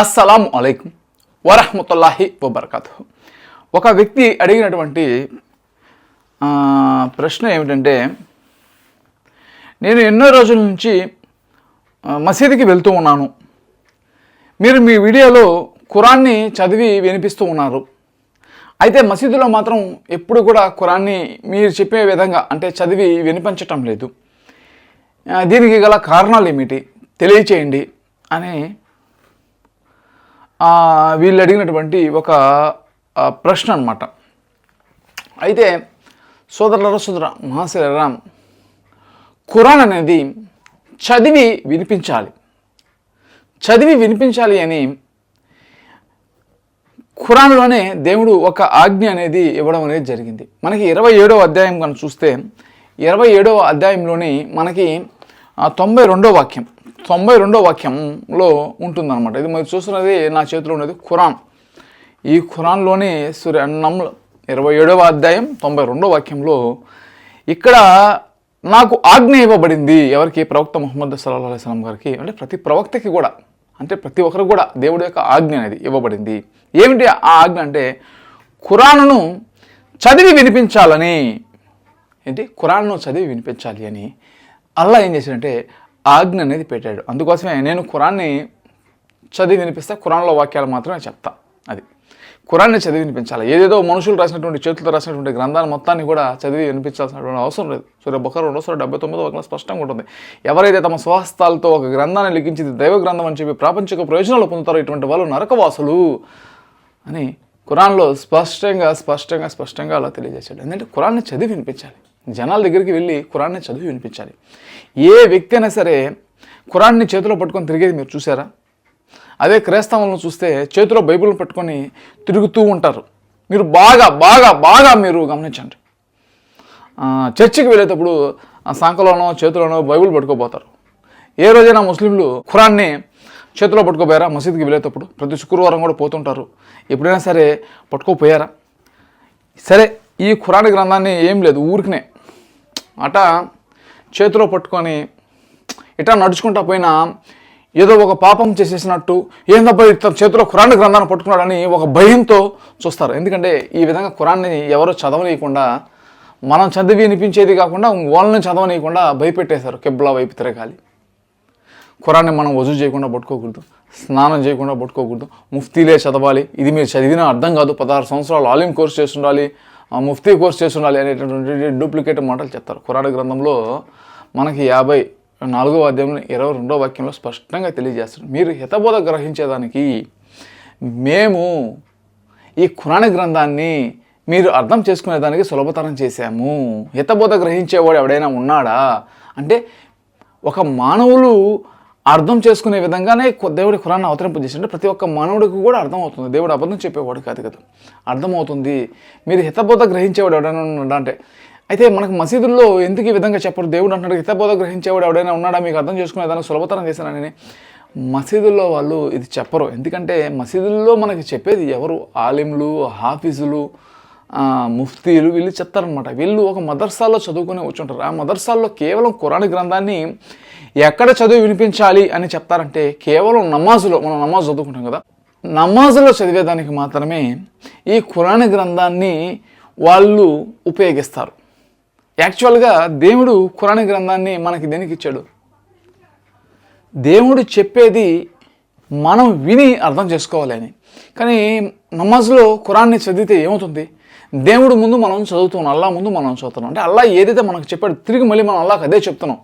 అస్సలం అలైకుం వరహమతుల్లాహి వబర్కాతు ఒక వ్యక్తి అడిగినటువంటి ప్రశ్న ఏమిటంటే నేను ఎన్నో రోజుల నుంచి మసీదుకి వెళ్తూ ఉన్నాను. మీరు మీ వీడియోలో ఖురాన్ని చదివి వినిపిస్తూ ఉన్నారు. అయితే మసీదులో మాత్రం ఎప్పుడు కూడా ఖురాన్ని మీరు చెప్పే విధంగా అంటే చదివి వినిపించటం లేదు. దీనికి గల కారణాలు ఏమిటి? తెలియచేయండి అని వీళ్ళు అడిగినటువంటి ఒక ప్రశ్న అనమాట అయితే సోదరుల సోదర మహాశివరాం ఖురాన్ అనేది చదివి వినిపించాలి. చదివి వినిపించాలి అని ఖురాన్లోనే దేవుడు ఒక ఆజ్ఞ అనేది ఇవ్వడం అనేది జరిగింది. మనకి ఇరవై ఏడవ అధ్యాయం కనుక చూస్తే ఇరవై ఏడవ అధ్యాయంలోని మనకి తొంభై రెండో వాక్యం. తొంభై రెండో వాక్యంలో ఉంటుందన్నమాట. ఇది మీరు చూస్తున్నది నా చేతిలో ఉన్నది ఖురాన్. ఈ ఖురాన్లోని సూర్య నమ్ల ఇరవై ఏడవ అధ్యాయం తొంభై రెండో వాక్యంలో ఇక్కడ నాకు ఆజ్ఞ ఇవ్వబడింది. ఎవరికి? ప్రవక్త ముహమ్మద్ సల్లాహు అలైహి గారికి. అంటే ప్రతి ప్రవక్తకి కూడా అంటే ప్రతి ఒక్కరికి కూడా దేవుడి యొక్క ఆజ్ఞ అనేది ఇవ్వబడింది. ఏమిటి ఆ ఆజ్ఞ అంటే ఖురాన్ను చదివి వినిపించాలని. ఏంటి? ఖురాన్ను చదివి వినిపించాలి అని. అల్లా ఏం చేశాడంటే ఆజ్ఞ అనేది పెట్టాడు. అందుకోసమే నేను కురాన్ని చదివి వినిపిస్తే ఖురాన్లో వాక్యాలు మాత్రమే చెప్తా. అది. కురాన్ని చదివి వినిపించాలి. ఏదేదో మనుషులు రాసినటువంటి చేతులతో రాసినటువంటి గ్రంథాన్ని మొత్తాన్ని కూడా చదివి వినిపించాల్సినటువంటి అవసరం లేదు. సూర్య బొక్కరు రెండు సూర్య డెబ్బై తొమ్మిది ఒక స్పష్టంగా ఉంటుంది. ఎవరైతే తమ స్వహస్తాలతో ఒక గ్రంథాన్ని లిఖించి దైవ గ్రంథం అని చెప్పి ప్రాపంచిక ప్రయోజనాలు పొందుతారో ఇటువంటి వాళ్ళు నరకవాసులు అని ఖురాన్లో స్పష్టంగా స్పష్టంగా స్పష్టంగా అలా తెలియజేశాడు. ఎందుకంటే ఖురాన్ని చదివి వినిపించాలి. జనాల దగ్గరికి వెళ్ళి కురాన్ని చదివి వినిపించాలి. ఏ వ్యక్తి అయినా సరే ఖురాన్ని చేతిలో పట్టుకొని తిరిగేది మీరు చూసారా అదే క్రైస్తవంలో చూస్తే చేతిలో బైబిల్ పట్టుకొని తిరుగుతూ ఉంటారు. మీరు బాగా బాగా బాగా మీరు గమనించండి. చర్చికి వెళ్ళేటప్పుడు ఆ సంఖలోనో చేతిలోనో బైబిల్ పట్టుకోపోతారు ఏ రోజైనా ముస్లింలు ఖురాన్ని చేతిలో పట్టుకోపోయారా మసీద్కి వెళ్ళేటప్పుడు ప్రతి శుక్రవారం కూడా పోతుంటారు. ఎప్పుడైనా సరే పట్టుకోపోయారా? సరే ఈ ఖురాన్ గ్రంథాన్ని ఏం లేదు ఊరికనే అట చేతిలో పట్టుకొని ఇట్లా నడుచుకుంటా పోయినా ఏదో ఒక పాపం చేసేసినట్టు ఏందబ్బా చేతిలో ఖురాన్ గ్రంథాన్ని పట్టుకున్నాడని ఒక భయంతో చూస్తారు. ఎందుకంటే ఈ విధంగా ఖురాన్ని ఎవరో చదవనీయకుండా మనం చదివి వినిపించేది కాకుండా వాళ్ళని చదవనీయకుండా భయపెట్టేశారు కెబ్లా వైపు తిరగాలి. ఖురాన్ని మనం వజూ చేయకుండా పట్టుకోకూడదు స్నానం చేయకుండా పట్టుకోకూడదు ముఫ్తీలే చదవాలి ఇది మీరు చదివినా అర్థం కాదు పదహారు సంవత్సరాలు ఆలిం కోర్స్ చేస్తుండాలి ముఫ్తీ కోర్స్ చేస్తుండాలి అనేటటువంటి డూప్లికేట్ మాటలు చెప్తారు. కురాడ గ్రంథంలో మనకి యాభై నాలుగవ అధ్యాయంలో ఇరవై రెండో వాక్యంలో స్పష్టంగా తెలియజేస్తారు. మీరు హితబోధ గ్రహించేదానికి మేము ఈ కురాణ గ్రంథాన్ని మీరు అర్థం చేసుకునేదానికి సులభతరం చేశాము. హితబోధ గ్రహించేవాడు ఎవడైనా ఉన్నాడా? అంటే ఒక మానవులు అర్థం చేసుకునే విధంగానే కొ- దేవుడి ఖురాన్ని అవతరింపజేసింటే ప్రతి ఒక్క మానవుడికి కూడా అర్థమవుతుంది. దేవుడు అబద్ధం చెప్పేవాడు కాదు కదా. అర్థమవుతుంది. మీరు హితబోధ గ్రహించేవాడు ఎవడైనా ఉన్నాడా అంటే అయితే మనకు మసీదుల్లో ఎందుకు ఈ విధంగా చెప్పరు? దేవుడు అంటున్నాడు హితబోధ గ్రహించేవాడు ఎవడైనా ఉన్నాడా? మీకు అర్థం చేసుకునే దానికి సులభతరం చేశానని మసీదుల్లో వాళ్ళు ఇది చెప్పరు. ఎందుకంటే మసీదుల్లో మనకి చెప్పేది ఎవరు? ఆలింలు హాఫీజులు ముఫ్తీలు వీళ్ళు చెప్తారనమాట వీళ్ళు ఒక మదర్సాల్లో చదువుకుని వచ్చుంటారు. ఆ మదర్సాల్లో కేవలం ఖురాన్ గ్రంథాన్ని ఎక్కడ చదివి వినిపించాలి అని చెప్తారంటే కేవలం నమాజులో మనం నమాజ్ చదువుకుంటాం కదా నమాజులో చదివేదానికి మాత్రమే ఈ ఖురాన్ గ్రంథాన్ని వాళ్ళు ఉపయోగిస్తారు. యాక్చువల్గా దేవుడు ఖురాన్ గ్రంథాన్ని మనకి దేనికి ఇచ్చాడు? దేవుడు చెప్పేది మనం విని అర్థం చేసుకోవాలి అని. కానీ నమాజ్లో ఖురాన్ని చదివితే ఏమవుతుంది? దేవుడు ముందు మనం చదువుతున్నాం అల్లా ముందు మనం చదువుతున్నాం అంటే అల్లా ఏదైతే మనకు చెప్పాడు తిరిగి మళ్ళీ మనం అల్లాకి అదే చెప్తున్నాం.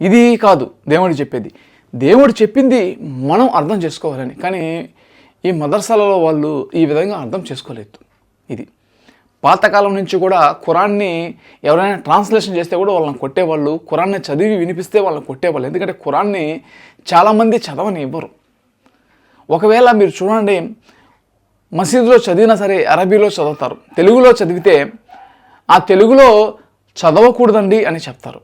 ఇది కాదు దేవుడు చెప్పేది. దేవుడు చెప్పింది మనం అర్థం చేసుకోవాలని. కానీ ఈ మదర్సాలలో వాళ్ళు ఈ విధంగా అర్థం చేసుకోలేదు. ఇది పాతకాలం నుంచి కూడా ఖురాన్ని ఎవరైనా ట్రాన్స్లేషన్ చేస్తే కూడా వాళ్ళని కొట్టేవాళ్ళు ఖురాన్ని చదివి వినిపిస్తే వాళ్ళని కొట్టేవాళ్ళు. ఎందుకంటే ఖురాన్ని చాలామంది చదవని ఇవ్వరు ఒకవేళ మీరు చూడండి మసీదులో చదివినా సరే అరబీలో చదువుతారు. తెలుగులో చదివితే ఆ తెలుగులో చదవకూడదండి అని చెప్తారు.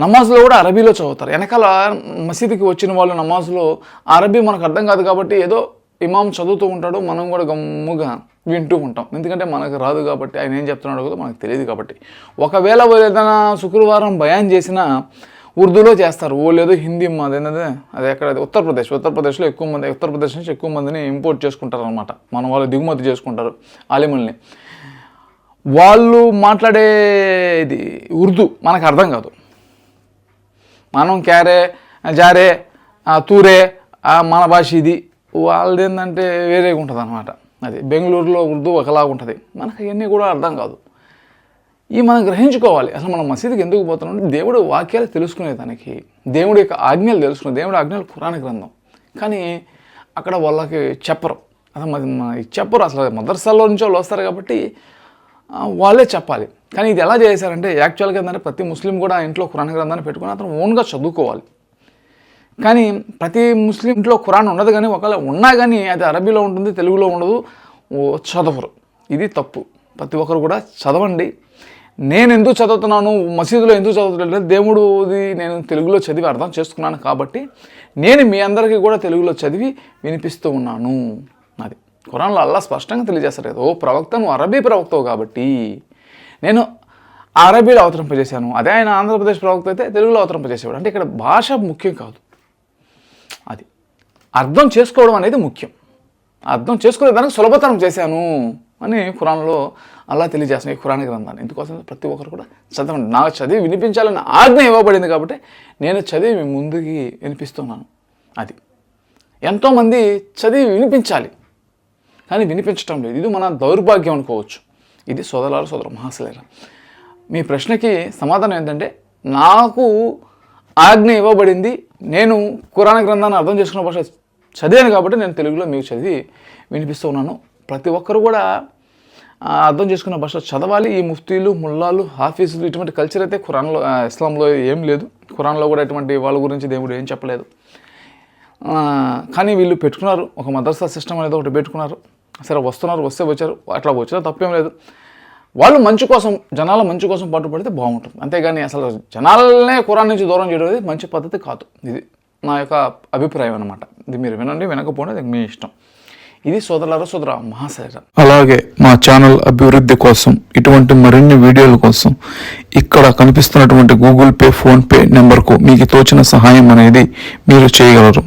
నమాజ్లో కూడా అరబీలో చదువుతారు. వెనకాల మసీదుకి వచ్చిన వాళ్ళు నమాజ్లో అరబీ మనకు అర్థం కాదు కాబట్టి ఏదో ఇమాం చదువుతూ ఉంటాడు మనం కూడా గమ్ముగా వింటూ ఉంటాం. ఎందుకంటే మనకు రాదు కాబట్టి ఆయన ఏం చెప్తున్నాడో కూడా మనకు తెలియదు కాబట్టి. ఒకవేళ ఏదైనా శుక్రవారం భయాన్ చేసినా ఉర్దూలో చేస్తారు. ఓ లేదో హిందీ మాది ఏంటంటే అది ఎక్కడ? అది ఉత్తరప్రదేశ్. ఉత్తరప్రదేశ్లో ఎక్కువ మంది ఉత్తరప్రదేశ్ నుంచి ఎక్కువ మందిని ఇంపోర్ట్ చేసుకుంటారు అనమాట మన వాళ్ళు దిగుమతి చేసుకుంటారు ఆలిమల్ని. వాళ్ళు మాట్లాడేది ఉర్దూ మనకు అర్థం కాదు. మనం క్యారే జారే తూరే మన భాష ఇది. వాళ్ళది ఏంటంటే వేరేగా ఉంటుంది అనమాట అది బెంగళూరులో ఉర్దూ ఒకలాగా ఉంటుంది మనకు అవన్నీ కూడా అర్థం కాదు. ఈ మనం గ్రహించుకోవాలి. అసలు మనం మసీదుకి ఎందుకు పోతున్నాం అంటే దేవుడు వాక్యాలు తెలుసుకునే దానికి దేవుడి యొక్క ఆజ్ఞలు తెలుసుకునే దేవుడి ఆజ్ఞలు పురాణ గ్రంథం. కానీ అక్కడ వాళ్ళకి చెప్పరు. అసలు మరి చెప్పరు. అసలు మదర్సాల్లో నుంచి వాళ్ళు వస్తారు కాబట్టి వాళ్ళే చెప్పాలి. కానీ ఇది ఎలా చేశారంటే యాక్చువల్గా ఏంటంటే ప్రతి ముస్లిం కూడా ఇంట్లో ఖురాన్ గ్రంథాన్ని పెట్టుకుని అతను ఓన్గా చదువుకోవాలి. కానీ ప్రతి ముస్లిం ఇంట్లో ఖురాన్ ఉండదు కానీ ఒకవేళ ఉన్నా కానీ అది అరబీలో ఉంటుంది తెలుగులో ఉండదు ఓ చదవరు. ఇది తప్పు. ప్రతి ఒక్కరు కూడా చదవండి. నేను ఎందుకు చదువుతున్నాను? మసీదులో ఎందుకు చదువుతున్నాను? దేవుడుది నేను తెలుగులో చదివి అర్థం చేసుకున్నాను కాబట్టి నేను మీ అందరికీ కూడా తెలుగులో చదివి వినిపిస్తూ ఉన్నాను. అది కురాన్లో అల్లా స్పష్టంగా తెలియజేస్తారు కదా ఓ ప్రవక్త నువ్వు అరబీ ప్రవక్తవు కాబట్టి నేను అరబీలో అవతరింపజేశాను. అదే ఆయన ఆంధ్రప్రదేశ్ ప్రవక్త అయితే తెలుగులో అవతరింపజేసేవాడు. అంటే ఇక్కడ భాష ముఖ్యం కాదు. అది అర్థం చేసుకోవడం అనేది ముఖ్యం. అర్థం చేసుకునే దానికి సులభతరం చేశాను. అని ఖురాన్లో అలా తెలియజేస్తున్నాయి ఖురాన్ గ్రంథాన్ని. ఇందుకోసం ప్రతి ఒక్కరు కూడా చదవండి. నాకు చదివి వినిపించాలని ఆజ్ఞ ఇవ్వబడింది కాబట్టి నేను చదివి మీ ముందుకి వినిపిస్తున్నాను. అది. ఎంతోమంది చదివి వినిపించాలి కానీ వినిపించటం లేదు. ఇది మన దౌర్భాగ్యం అనుకోవచ్చు. ఇది సోదరాలు సోదర మహాశలేర. మీ ప్రశ్నకి సమాధానం ఏంటంటే నాకు ఆజ్ఞ ఇవ్వబడింది నేను కురాణ గ్రంథాన్ని అర్థం చేసుకున్న భాష చదివాను కాబట్టి నేను తెలుగులో మీకు చదివి వినిపిస్తూ ఉన్నాను. ప్రతి ఒక్కరు కూడా అర్థం చేసుకున్న భాష చదవాలి. ఈ ముఫ్తీలు ముల్లాలు హాఫీజులు ఇటువంటి కల్చర్ అయితే ఖురాన్లో ఇస్లాంలో ఏం లేదు. ఖురాన్లో కూడా ఇటువంటి వాళ్ళ గురించి దేవుడు ఏం చెప్పలేదు. కానీ వీళ్ళు పెట్టుకున్నారు. ఒక మదర్సా సిస్టమ్ అనేది ఒకటి పెట్టుకున్నారు. సరే వస్తున్నారు వస్తే వచ్చారు. అట్లా వచ్చినా తప్పేం లేదు. వాళ్ళు మంచి కోసం జనాల మంచి కోసం పాటుపడితే బాగుంటుంది. అంతేగాని అసలు జనాలనే ఖురాన్ నుంచి దూరం చేయడం అనేది మంచి పద్ధతి కాదు. ఇది నా యొక్క అభిప్రాయం అనమాట ఇది మీరు వినండి వినకపోండి అది మీ ఇష్టం. ఇది సోదరులారా సోదర మహాశైర అలాగే మా ఛానల్ అభివృద్ధి కోసం ఇటువంటి మరిన్ని వీడియోల కోసం ఇక్కడ కనిపిస్తున్నటువంటి గూగుల్ పే ఫోన్ పే నెంబర్కు మీకు తోచిన సహాయం అనేది మీరు చేయగలరు.